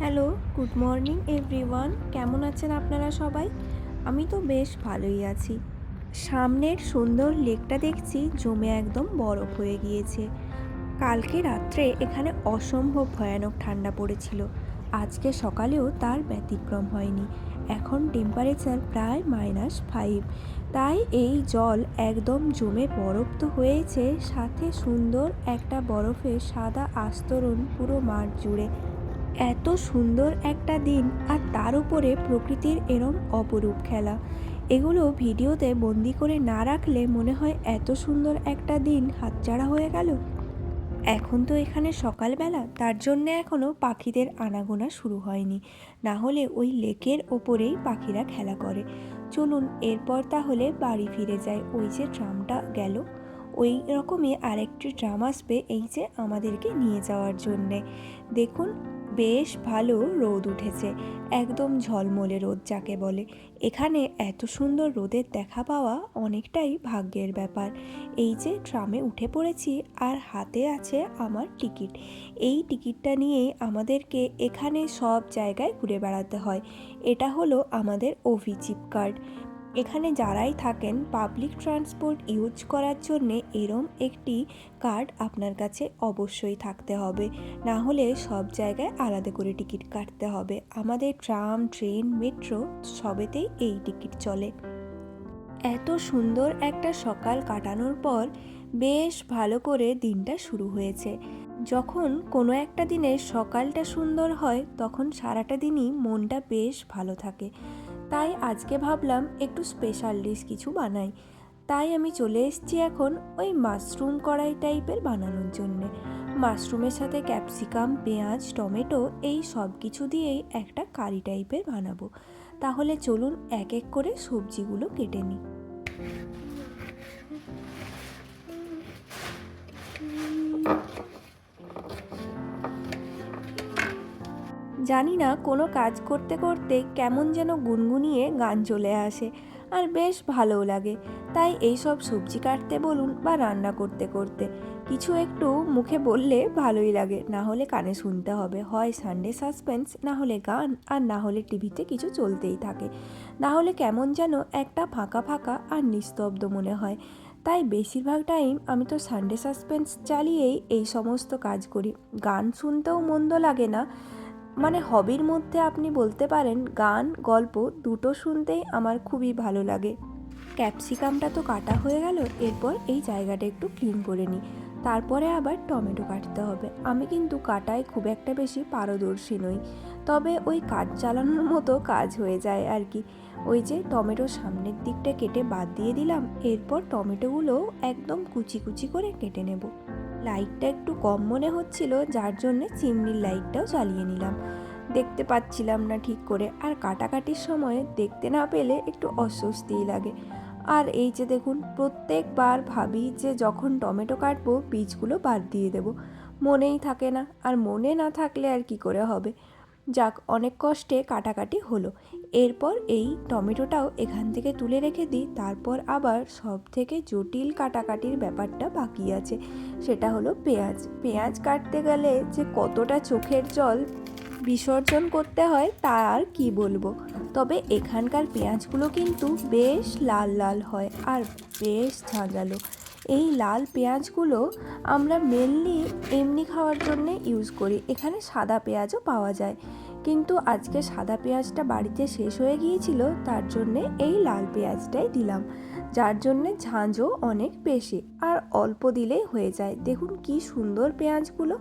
Hello, good morning everyone. কেমন আছেন আপনারা সবাই? আমি তো বেশ ভালোই আছি। সামনের সুন্দর লেকটা দেখছি, জমে একদম বরফ হয়ে গিয়েছে। কালকে রাত্রে এখানে অসম্ভব ভয়ানক ঠান্ডা পড়েছিল। আজকে সকালেও তার ব্যতিক্রম হয়নি। এখন টেম্পারেচার প্রায় মাইনাস ফাইভ তাই এই জল একদম জমে বরফ তো হয়েছে, সাথে সুন্দর একটা বরফের সাদা আস্তরণ পুরো মাঠ জুড়ে। এত সুন্দর একটা দিন আর তার উপরে প্রকৃতির এরম অপরূপ খেলা। এগুলো ভিডিওতে বন্দি করে না রাখলে মনে হয় এত সুন্দর একটা দিন হাতছাড়া হয়ে গেল। এখন তো এখানে সকালবেলা, তার জন্যে এখনও পাখিদের আনাগোনা শুরু হয়নি। না হলে ওই লেকের ওপরেই পাখিরা খেলা করে। চলুন, এরপর তাহলে বাড়ি ফিরে যায় ওই যে ট্রামটা গেল। ওই রকমই আরেকটি ট্রাম আসবে এই যে আমাদেরকে নিয়ে যাওয়ার জন্যে। দেখুন বেশ ভালো রোদ উঠেছে। একদম ঝলমলে রোদ যাকে বলে। এখানে এত সুন্দর রোদের দেখা পাওয়া অনেকটাই ভাগ্যের ব্যাপার। এই যে ট্রামে উঠে পড়েছি আর হাতে আছে আমার টিকিট। এই টিকিটটা নিয়েই আমাদেরকে এখানে সব জায়গায় ঘুরে বেড়াতে হয়। এটা হলো আমাদের ওভি কার্ড। এখানে যারাই থাকেন পাবলিক ট্রান্সপোর্ট ইউজ করার জন্যে এরম একটি কার্ড আপনার কাছে অবশ্যই থাকতে হবে। না হলে সব জায়গায় আলাদা করে টিকিট কাটতে হবে। আমাদের ট্রাম ট্রেন মেট্রো সবেতেই এই টিকিট চলে। এত সুন্দর একটা সকাল কাটানোর পর বেশ ভালো করে দিনটা শুরু হয়েছে। যখন কোনো একটা দিনের সকালটা সুন্দর হয়, তখন সারাটা দিনই মনটা বেশ ভালো থাকে। তাই আজকে ভাবলাম একটু স্পেশাল ডিশ কিছু বানাই। তাই আমি চলে এসেছি এখন ওই মাশরুম কড়াই টাইপের বানানোর জন্যে। মাশরুমের সাথে ক্যাপসিকাম পেঁয়াজ, টমেটো এই সব কিছু দিয়েই একটা কারি টাইপের বানাবো। তাহলে চলুন এক এক করে সবজিগুলো কেটে নিই। জানি না কোনো কাজ করতে করতে কেমন যেন গুনগুনিয়ে গান চলে আসে, আর বেশ ভালোও লাগে। তাই এই সব সবজি কাটতে বলুন বা রান্না করতে করতে। কিছু একটু মুখে বললে ভালোই লাগে, না হলে কানে শুনতে হবে। হয় সানডে সাসপেন্স না হলে গান, আর না হলে টিভিতে কিছু চলতেই থাকে। না হলে কেমন যেন একটা ফাঁকা ফাঁকা আর নিস্তব্ধ মনে হয়। তাই বেশিরভাগ টাইম আমি তো সানডে সাসপেন্স চালিয়েই এই সমস্ত কাজ করি। গান শুনতেও মন্দ লাগে না মানে হবির মধ্যে আপনি বলতে পারেন গান, গল্প দুটো শুনতেই আমার খুবই ভালো লাগে। ক্যাপসিকামটা তো কাটা হয়ে গেল, এরপর এই জায়গাটা একটু ক্লিন করে নিই। তারপরে আবার টমেটো কাটতে হবে। আমি কিন্তু কাটায় খুব একটা বেশি পারদর্শী নই। তবে ওই কাজ চালানোর মতো কাজ হয়ে যায় আর কি। ওই যে টমেটো সামনের দিকটা কেটে বাদ দিয়ে দিলাম, এরপর টমেটোগুলো একদম কুচি কুচি করে কেটে নেব। লাইটটা একটু কম মনে হচ্ছিল, যার জন্যে চিমনির লাইটটাও চালিয়ে নিলাম। দেখতে পাচ্ছিলাম না ঠিক করে, আর কাটাকাটির সময় দেখতে না পেলে একটু অস্বস্তিই লাগে। আর এই যে দেখুন, প্রত্যেকবার ভাবি যে যখন টমেটো কাটবো, বীজগুলো বাদ দিয়ে দেব। মনেই থাকে না, আর মনে না থাকলে আর কি করে হবে? যাক, অনেক কষ্টে কাটাকাটি হলো। এরপর এই টমেটোটাও এখান থেকে তুলে রেখে দিই, তারপর আবার সব থেকে জটিল কাটাকাটির ব্যাপারটা বাকি আছে। সেটা হলো পেঁয়াজ। পেঁয়াজ কাটতে গেলে যে কতটা চোখের জল বিসর্জন করতে হয়, তা আর কি বলব? তবে এখানকার পেঁয়াজগুলো কিন্তু বেশ লাল লাল হয় আর বেশ ঝাঁঝালো। এই লাল পেঁয়াজগুলো আমরা মেনলি এমনি খাওয়ার জন্যে ইউজ করি। এখানে সাদা পেঁয়াজও পাওয়া যায়। কিন্তু আজকে সাদা পেঁয়াজটা বাড়িতে শেষ হয়ে গিয়েছিল, তার জন্যে এই লাল পেঁয়াজটাই দিলাম। যার জন্যে ঝাঁঝও অনেক বেশি। আর অল্প দিলেই হয়ে যায়। দেখুন কি সুন্দর পেঁয়াজগুলো।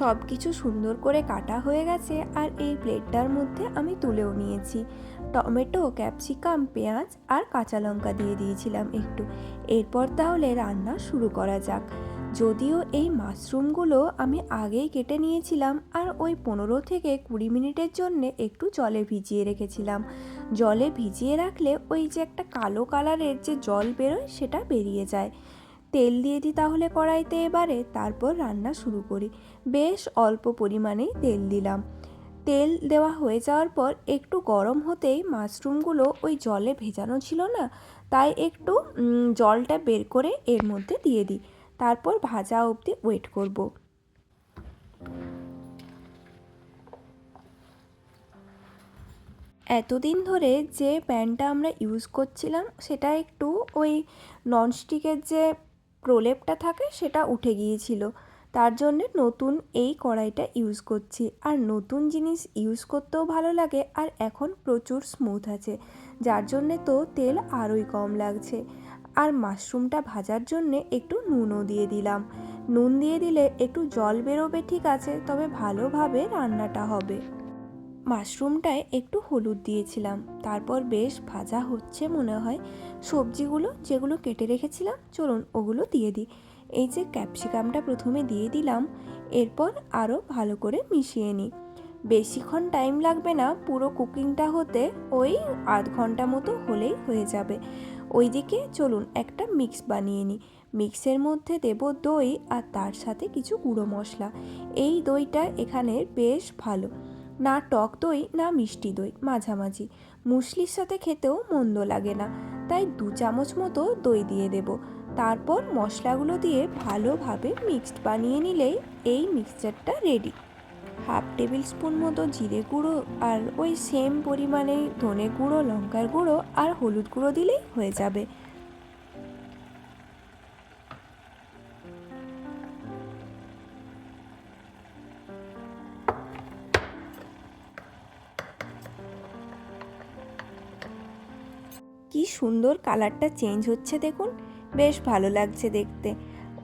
সব কিছু সুন্দর করে কাটা হয়ে গেছে আর এই প্লেটটার মধ্যে আমি তুলেও নিয়েছি। টমেটো, ক্যাপসিকাম, পেঁয়াজ আর কাঁচা লঙ্কা দিয়ে দিয়েছিলাম একটু। এরপর তাহলে রান্না শুরু করা যাক। যদিও এই মাশরুমগুলো আমি আগেই কেটে নিয়েছিলাম আর ওই পনেরো থেকে কুড়ি মিনিটের জন্যে একটু জলে ভিজিয়ে রেখেছিলাম। জলে ভিজিয়ে রাখলে ওই যে একটা কালো কালারের যে জল বেরোয় সেটা বেরিয়ে যায়। তেল দিয়ে দিই তাহলে কড়াইতে এবারে, তারপর রান্না শুরু করি। বেশ অল্প পরিমাণেই তেল দিলাম। তেল দেওয়া হয়ে যাওয়ার পর একটু গরম হতেই মাশরুমগুলো ওই জলে ভেজানো ছিল না, তাই একটু জলটা বের করে এর মধ্যে দিয়ে দিই। তারপর ভাজা অবধি ওয়েট করব। এতদিন ধরে যে প্যানটা আমরা ইউজ করছিলাম, সেটা একটু ওই ননস্টিকের যে প্রলেপটা থাকে সেটা উঠে গিয়েছিল। তার জন্যে নতুন এই কড়াইটা ইউজ করছি। আর নতুন জিনিস ইউজ করতেও ভালো লাগে আর এখন প্রচুর স্মুথ আছে। যার জন্যে তো তেল আরোই কম লাগছে। আর মাশরুমটা ভাজার জন্যে একটু নুনও দিয়ে দিলাম। নুন দিয়ে দিলে একটু জল বেরোবে ঠিক আছে, তবে ভালোভাবে রান্নাটা হবে। মাশরুমটায় একটু হলুদ দিয়েছিলাম। তারপর বেশ ভাজা হচ্ছে মনে হয়। সবজিগুলো যেগুলো কেটে রেখেছিলাম, চলুন ওগুলো দিয়ে দিই। এই যে ক্যাপসিকামটা প্রথমে দিয়ে দিলাম, এরপর আরও ভালো করে মিশিয়ে নিই। বেশিক্ষণ টাইম লাগবে না, পুরো কুকিংটা হতে ওই আধ ঘণ্টা মতো হলেই হয়ে যাবে। ওইদিকে চলুন একটা মিক্স বানিয়ে নিই। মিক্সের মধ্যে দেব দই আর তার সাথে কিছু গুঁড়ো মশলা। এই দইটা এখানে বেশ ভালো। না টক দই, না মিষ্টি দই, মাঝামাঝি। মুসলির সাথে খেতেও মন্দ লাগে না, তাই দু চামচ মতো দই দিয়ে দেব। তারপর মশলাগুলো দিয়ে ভালোভাবে মিক্সড বানিয়ে নিলেই এই মিক্সচারটা রেডি। হাফ টেবিল স্পুন মতো জিরে গুঁড়ো আর ওই সেম পরিমাণে ধনে গুঁড়ো, লঙ্কার গুঁড়ো আর হলুদ গুঁড়ো দিলেই হয়ে যাবে। কি সুন্দর কালারটা চেঞ্জ হচ্ছে দেখুন। বেশ ভালো লাগছে দেখতে।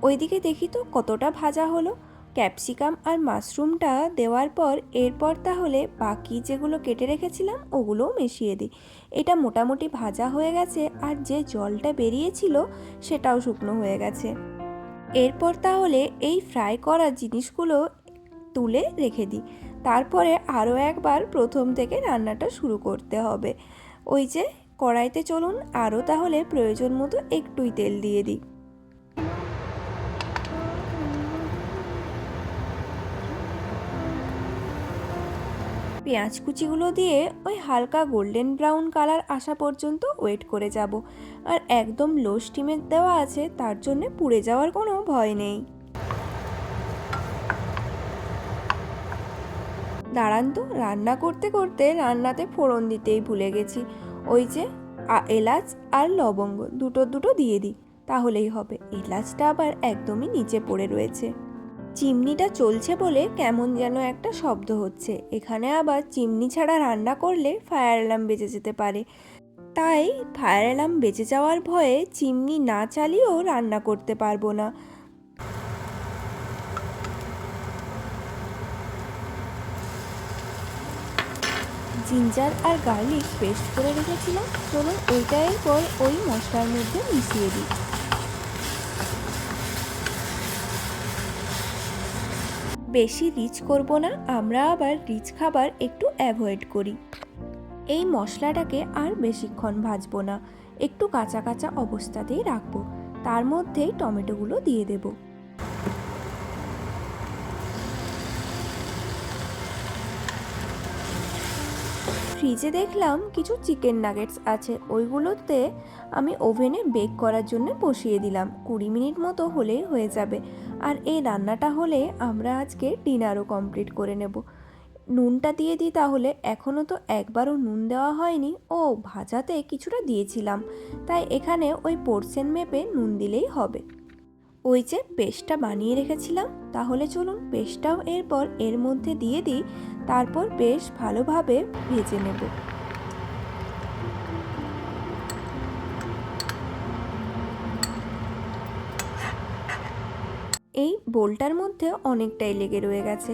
ওইদিকে দেখি তো কতটা ভাজা হলো। ক্যাপসিকাম আর মাশরুমটা দেওয়ার পর, এরপর তাহলে বাকি যেগুলো কেটে রেখেছিলাম, ওগুলোও মিশিয়ে দিই। এটা মোটামুটি ভাজা হয়ে গেছে আর যে জলটা বেরিয়েছিল, সেটাও শুকনো হয়ে গেছে। এরপর তাহলে এই ফ্রাই করা জিনিসগুলো তুলে রেখে দিই। তারপরে আরও একবার প্রথম থেকে রান্নাটা শুরু করতে হবে। ওই যে কড়াইতে চলুন, আরও তাহলে প্রয়োজন মতো একটুই তেল দিয়ে দিই। পেঁয়াজ কুচিগুলো দিয়ে ওই হালকা গোল্ডেন ব্রাউন কালার আসা পর্যন্ত ওয়েট করে যাব। আর একদম লো স্টিমে দেওয়া আছে, তার জন্য পুড়ে যাওয়ার কোনো ভয় নেই। দাঁড়ান তো, রান্না করতে করতে রান্নাতে ফোড়ন দিতেই ভুলে গেছি। ওই যে এলাচ আর লবঙ্গ দুটো দুটো দিয়ে দিই, তাহলেই হবে। এলাচটা আবার একদমই নিচে পড়ে রয়েছে। চিমনিটা চলছে বলে কেমন যেন একটা শব্দ হচ্ছে। এখানে আবার চিমনি ছাড়া রান্না করলে ফায়ার অ্যালার্ম বেঁচে যেতে পারে। তাই ফায়ার অ্যালার্ম বেঁচে যাওয়ার ভয়ে চিমনি না চালিয়েও রান্না করতে পারব না। জিঞ্জার আর গার্লিক পেস্ট করে রেখেছিলাম। চলুন ওইটা এরপর ওই মশলার মধ্যে মিশিয়ে দিই। বেশি রিচ করব না, আমরা আবার রিচ খাবার একটু অ্যাভয়েড করি। এই মশলাটাকে আর বেশিক্ষণ ভাজবো না, একটু কাঁচা কাঁচা অবস্থাতেই রাখব। তার মধ্যেই টমেটোগুলো দিয়ে দেবো। ফ্রিজে দেখলাম কিছু চিকেন নাগেটস আছে। ওইগুলোতে আমি ওভেনে বেক করার জন্য বসিয়ে দিলাম। কুড়ি মিনিট মতো হলেই হয়ে যাবে। আর এই রান্নাটা হলে আমরা আজকে ডিনারও কমপ্লিট করে নেব। নুনটা দিয়ে দিই তাহলে এখনও তো একবারও নুন দেওয়া হয়নি। ও, ভাজাতে কিছুটা দিয়েছিলাম। তাই এখানে ওই পোর্শন মেপে নুন দিলেই হবে। ওই যে পেস্টটা বানিয়ে রেখেছিলাম, তাহলে চলুন পেস্টটাও এরপর এর মধ্যে দিয়ে দিই, তারপর বেশ ভালোভাবে ভেজে নেব। এই বোলটার মধ্যে অনেকটাই লেগে রয়ে গেছে।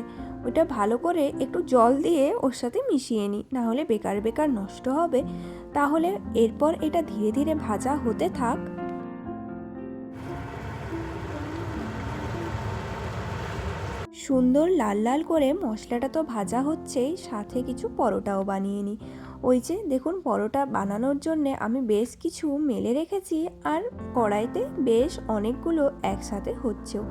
ওটা ভালো করে একটু জল দিয়ে ওর সাথে মিশিয়ে নিই, নাহলে বেকার বেকার নষ্ট হবে। তাহলে এরপর এটা ধীরে ধীরে ভাজা হতে থাক সুন্দর লাল লাল করে মশলাটা তো ভাজা হচ্ছেই, সাথে কিছু পরোটাও বানিয়ে নিই। ওই যে দেখুন, পরোটা বানানোর জন্য আমি বেশ কিছু মেলে রেখেছি আর কড়াইতে বেশ অনেকগুলো একসাথে হচ্ছেও।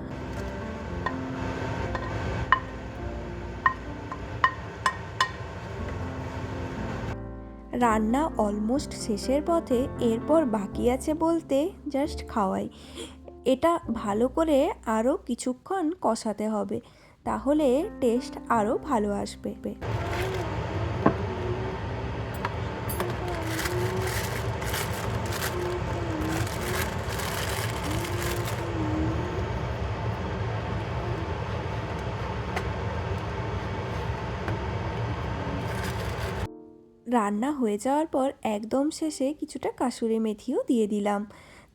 রান্না অলমোস্ট শেষের পথে, এরপর বাকি আছে বলতে জাস্ট খাওয়াই। এটা ভালো করে আরও কিছুক্ষণ কষাতে হবে। তাহলে টেস্ট আরও ভালো আসবে। রান্না হয়ে যাওয়ার পর একদম শেষে কিছুটা কাসুরি মেথিও দিয়ে দিলাম।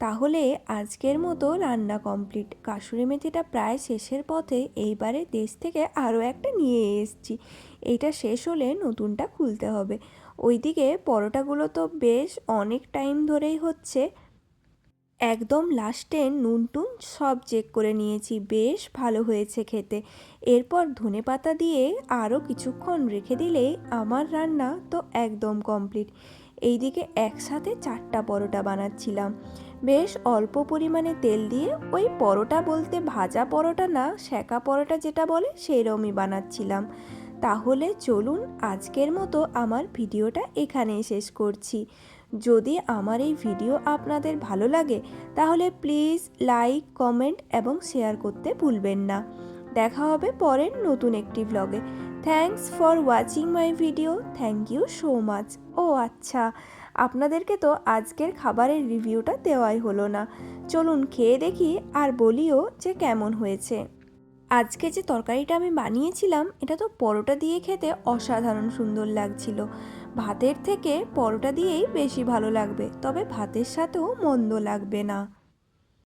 তাহলে আজকের মতো রান্না কমপ্লিট। কাসুরি মেথিটা প্রায় শেষের পথে এইবারে দেশ থেকে আরও একটা নিয়ে এসেছি। এইটা শেষ হলে নতুনটা খুলতে হবে। ওইদিকে পরোটাগুলো তো বেশ অনেক টাইম ধরেই হচ্ছে। একদম লাস্টে নুন টুন সব চেক করে নিয়েছি। বেশ ভালো হয়েছে খেতে। এরপর ধনে পাতা দিয়ে আরও কিছুক্ষণ রেখে দিলেই আমার রান্না তো একদম কমপ্লিট। এইদিকে একসাথে চারটা পরোটা বানাচ্ছিলাম। বেশ অল্প পরিমাণে তেল দিয়ে ওই পরোটা বলতে ভাজা পরোটা না সেকা পরোটা যেটা বলে সেইরমই বানাচ্ছিলাম। তাহলে চলুন আজকের মতো আমার ভিডিওটা এখানেই শেষ করছি। যদি আমার এই ভিডিও আপনাদের ভালো লাগে, তাহলে প্লিজ লাইক, কমেন্ট এবং শেয়ার করতে ভুলবেন না। দেখা হবে পরের নতুন একটি ব্লগে thanks for watching my video thank you so much ও আচ্ছা আপনাদেরকে তো আজকের খাবারের রিভিউটা দেওয়াই হলো না। চলুন খেয়ে দেখি আর বলিও যে কেমন হয়েছে। আজকে যে তরকারিটা আমি বানিয়েছিলাম, এটা তো পরোটা দিয়ে খেতে অসাধারণ সুন্দর লাগছিল। ভাতের থেকে পরোটা দিয়েই বেশি ভালো লাগবে, তবে ভাতের সাথেও মন্দ লাগবে না।